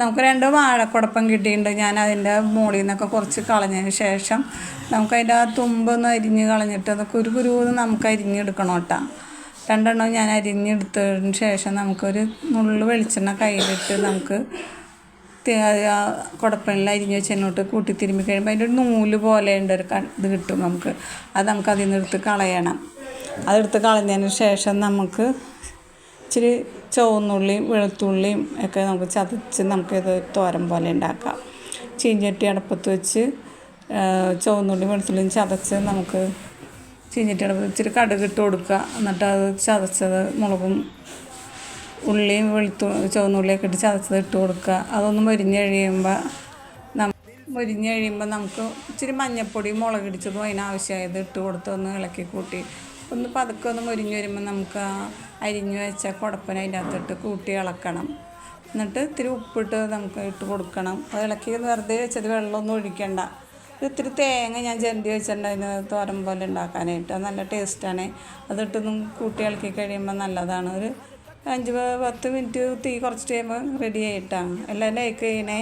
നമുക്ക് രണ്ട് വാഴക്കുടപ്പം കിട്ടിയിട്ടുണ്ട്. ഞാൻ അതിന്റെ മുകളിൽ നിന്നൊക്കെ കുറച്ച് കളഞ്ഞതിന് ശേഷം നമുക്കതിന്റെ ആ തുമ്പൊന്ന് അരിഞ്ഞ് കളഞ്ഞിട്ട് അത് കുരു കുരുന്ന് നമുക്ക് അരിഞ്ഞെടുക്കണം കേട്ടോ. രണ്ടെണ്ണം ഞാൻ അരിഞ്ഞെടുത്തതിന് ശേഷം നമുക്കൊരു നുള്ളു വെളിച്ചെണ്ണ കയ്യിലിട്ട് നമുക്ക് കുടപ്പനിൽ അരിഞ്ഞ് വെച്ചതിനോട്ട് കൂട്ടി തിരുമ്പി കഴിയുമ്പോൾ അതിന്റെ ഒരു നൂൽ പോലെ ഉണ്ട് ഒരു ഇത് കിട്ടും നമുക്ക്. അത് നമുക്ക് അതിൽ നിന്ന് എടുത്ത് കളയണം. അതെടുത്ത് കളഞ്ഞതിന് ശേഷം നമുക്ക് ഇച്ചിരി ചുവന്നുള്ളിയും വെളുത്തുള്ളിയും ഒക്കെ നമുക്ക് ചതച്ച് നമുക്കിത് തോരൻ പോലെ ഉണ്ടാക്കാം. ചീഞ്ചട്ടി അടുപ്പത്ത് വെച്ച് ചുവന്നുള്ളിയും വെളുത്തുള്ളിയും ചതച്ച് നമുക്ക് ചീഞ്ചട്ടി അടുപ്പത്ത് ഇച്ചിരി കടുക് ഇട്ട് കൊടുക്കുക. എന്നിട്ട് അത് ചതച്ചത് മുളകും ഉള്ളിയും വെളുത്തു ചുവന്നുള്ളിയൊക്കെ ഇട്ട് ചതച്ചത് ഇട്ട് കൊടുക്കുക. അതൊന്ന് മൊരിഞ്ഞ് കഴിയുമ്പോൾ നം മൊരിഞ്ഞ് കഴിയുമ്പോൾ നമുക്ക് ഇച്ചിരി മഞ്ഞൾപ്പൊടി മുളകിടിച്ചതും അതിനാവശ്യമായത് ഇട്ട് കൊടുത്ത് ഒന്ന് ഇളക്കി കൂട്ടി. ഒന്ന് പതുക്കെ ഒന്ന് മുരിഞ്ഞ് വരുമ്പോൾ നമുക്ക് ആ അരിഞ്ഞ് വെച്ച കുടപ്പന അതിന്റെ അകത്തിട്ട് കൂട്ടി ഇളക്കണം. എന്നിട്ട് ഇത്തിരി ഉപ്പിട്ട് നമുക്ക് ഇട്ട് കൊടുക്കണം. അത് ഇളക്കി വെറുതെ വെച്ചത് വെള്ളമൊന്നും ഒഴിക്കണ്ട. ഇത്തിരി തേങ്ങ ഞാൻ ജന്തി വെച്ചിട്ടുണ്ട് അതിന് തോരൻ പോലെ ഉണ്ടാക്കാനായിട്ട്. അത് നല്ല ടേസ്റ്റാണ്. അതിട്ടൊന്നും കൂട്ടി ഇളക്കി കഴിയുമ്പോൾ നല്ലതാണ്. ഒരു അഞ്ച് പത്ത് മിനിറ്റ് തീ കുറച്ച് കഴിയുമ്പോൾ റെഡി ആയിട്ടാണ്. എല്ലാം ലൈക്ക് ചെയ്യണേ.